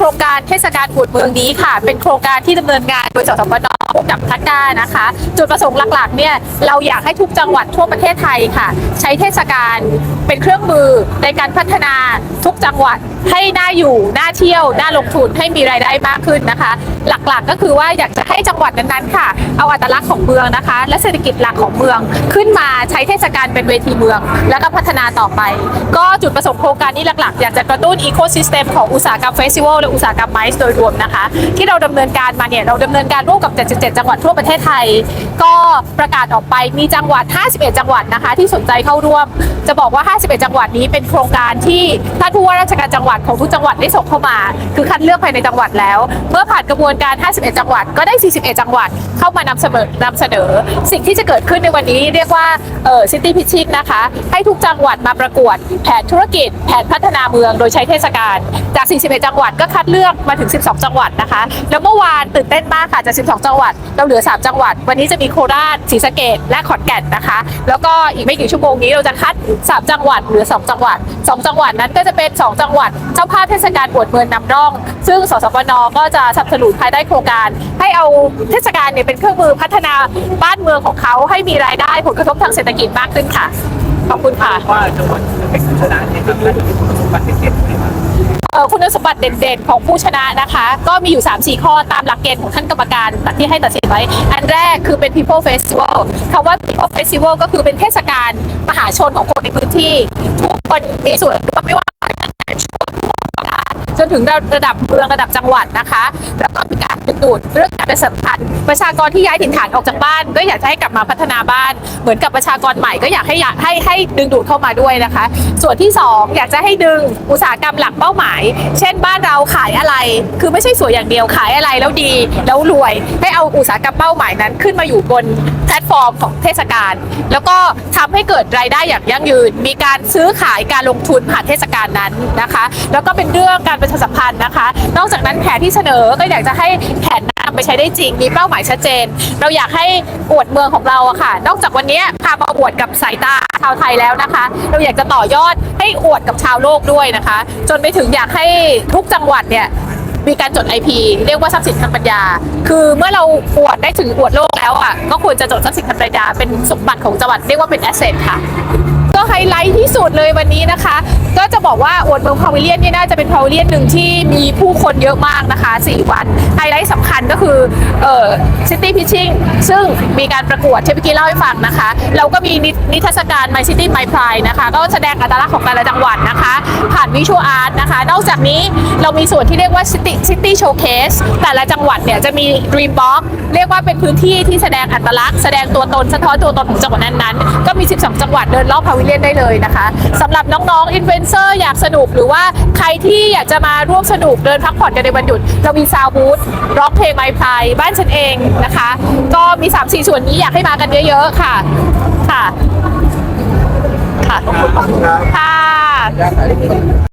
ครงการเทศกาลขุดเมืองนี้ค่ะ เป็นโครงการที่ดำเนินงานโดยสสพนกับทักกานะคะ จุดประสงค์หลักๆเนี่ยเราอยากให้ทุกจังหวัดทั่วประเทศไทยค่ะ ใช้เทศกาลเป็นเครื่องมือในการพัฒนาทุกจังหวัดให้น่าอยู่น่าเที่ยวน่าลงทุนให้มีรายได้มากขึ้นนะคะ หลักๆก็คือว่าอยากจะให้จังหวัดนั้นๆค่ะ เอาอัตลักษณ์ของเมืองนะคะ และเศรษฐกิจหลักของเมืองขึ้นมาใช้เทศกาลเป็นเวทีเมือง แล้วก็พัฒนาต่อไป ก็จุดประสงค์โครงการนี้หลักๆ อยากจะกระตุ้นอีโคซิสเต็มของอุตสาหกรรมเฟสติวัลและอุตสาหกรรมไมซ์โดยรวมนะคะ ที่เราดำเนินการมาเนี่ยเราดำเนินการร่วมกับ 77 จังหวัดทั่วประเทศไทย ก็ประกาศออกไปมีจังหวัด 51 จังหวัดนะคะ ที่สนใจเข้าร่วม จะบอกว่า 51 จังหวัดนี้เป็นโครงการที่ท่านผู้ว่าราชการจังหวัดของทุกจังหวัดได้ส่งเข้ามา คือคัดเลือกภายในจังหวัดแล้ว เมื่อผ่านกระบวนการ 51 จังหวัด ก็ได้ 41 จังหวัดเข้ามานำเสนอนำเสนอ สิ่งที่จะเกิดขึ้นในวันนี้เรียกว่าเออซิตี้พิชิ g นะคะ ให้ทุกจังหวัดมาประกวด แผนธุรกิจ แผนพัฒนาเมืองโดยใช้เทศกาลจาก 41 จังหวัดก็คัดเลือกมาถึง 12 จังหวัดนะคะ แล้วเมื่อวานตื่นเต้นมากค่ะจาก 12 จังหวัด เราเหลือ 3 จังหวัด วันนี้จะมีโคราชศรีสะเกษและขอนแก่นนะคะ แล้วก็อีกไม่กี่ชั่วโมงนี้เราจะคัด 3 จังหวัดเหลือ 2 จังหวัด 2 จังหวัดนั้นก็จะเป็น 2 จังหวัดเจ้าภาพเทศกาลอวดเมืองนำร่อง ซึ่งสสปนก็จะสนับสนุนภายใต้โครงการ ให้เอาเทศกาลเนี่ยเป็นเครื่องมือพัฒนาบ้านเมืองของเขาให้มีรายได้ผลกระทบทางเศรษฐกิจมากขึ้นค่ะ ขอบคุณค่ะว่าจังหวัดเป็นชนะเนี่ยครับและมีคุณสมบัติเด่นคุณสมบัติเด่นๆ ของผู้ชนะนะคะ ก็มีอยู่ 3-4 ข้อตามหลักเกณฑ์ของท่านกรรมการที่ให้ตัดสินไว้ อันแรกคือเป็น people festival คำว่า people festival ก็คือเป็นเทศกาลมหาชนของคนในพื้นที่ทุก คนมีส่วนร่วมไม่ว่าจนถึงระดับเมืองระดับจังหวัดนะคะ แล้วก็มีการดึงดูดเรื่องการเป็นสำคัญประชากรที่ย้ายถิ่นฐานออกจากบ้าน ก็อยากจะให้กลับมาพัฒนาบ้าน เหมือนกับประชากรใหม่ก็อยากให้อยากให้ให้ดึงดูดเข้ามาด้วยนะคะ ส่วนที่ 2 อยากจะให้ดึงอุตสาหกรรมหลักเป้าหมาย เช่นบ้านเราขายอะไร คือไม่ใช่สวยอย่างเดียวขายอะไรแล้วดีแล้วรวย ให้เอาอุตสาหกรรมเป้าหมายนั้นขึ้นมาอยู่บน พลตฟอร์มของเทศกาล แล้วก็ทำให้เกิดรายได้อย่างยั่งยืน มีการซื้อขายการลงทุนผ่านเทศกาลนั้นนะคะ แล้วก็เป็นเรื่องการประชาสัมพันธ์นะคะ นอกจากนั้นแผนที่เสนอก็อยากจะให้แผนนำไปใช้ได้จริง มีเป้าหมายชัดเจน เราอยากให้อวดเมืองของเราอะค่ะ นอกจากวันนี้พามาอวดกับสายตาชาวไทยแล้วนะคะ เราอยากจะต่อยอดให้อวดกับชาวโลกด้วยนะคะ จนไปถึงอยากให้ทุกจังหวัดเนี่ย มีการจด IP เรียกว่าทรัพย์สินทางปัญญา คือเมื่อเราอวดได้ถึงอวดโลกแล้วอะก็ควรจะจดทรัพย์สินทางปัญญาเป็นสมบัติของจังหวัดเรียกว่าเป็นแอสเซทค่ะ ก็ไฮไลท์ที่สุดเลยวันนี้นะคะ ก็จะบอกว่าอวดเมืองพาวิเลียนนี่น่าจะเป็นพาวิเลียนหนึ่งที่มีผู้คนเยอะมากนะคะ 4 วัน ไฮไลท์สำคัญก็คือเอ่อซิตี้พิชชิ่งซึ่งมีการประกวดเมื่อกี้เล่าให้ฟังนะคะ เราก็มีนิทรรศการ My City My Pride นะคะ ก็แสดงอัตลักษณ์ของแต่ละจังหวัดนะคะ ผ่านวิชวลอาร์ตนะคะ นอกจากนี้เรามีส่วนที่เรียกว่า City City Showcase แต่ละจังหวัดเนี่ยจะมี Dream Box เรียกว่าเป็นพื้นที่ที่แสดงอัตลักษณ์แสดงตัวตนสะท้อนตัวตนของจังหวัดนั้นๆก็มี จังหวัดเดินรอบพาวิเลียนได้เลยนะคะสำหรับน้องๆอินฟลูเอนเซอร์อยากสนุกหรือว่าใครที่อยากจะมาร่วมสนุกเดินพักผ่อนกันในวันหยุด เรามีซาวบูธร้องเพลงไมพายบ้านฉันเองนะคะ ก็มี 3-4 ส่วนนี้อยากให้มากันเยอะๆค่ะค่ะ ค่ะค่ะ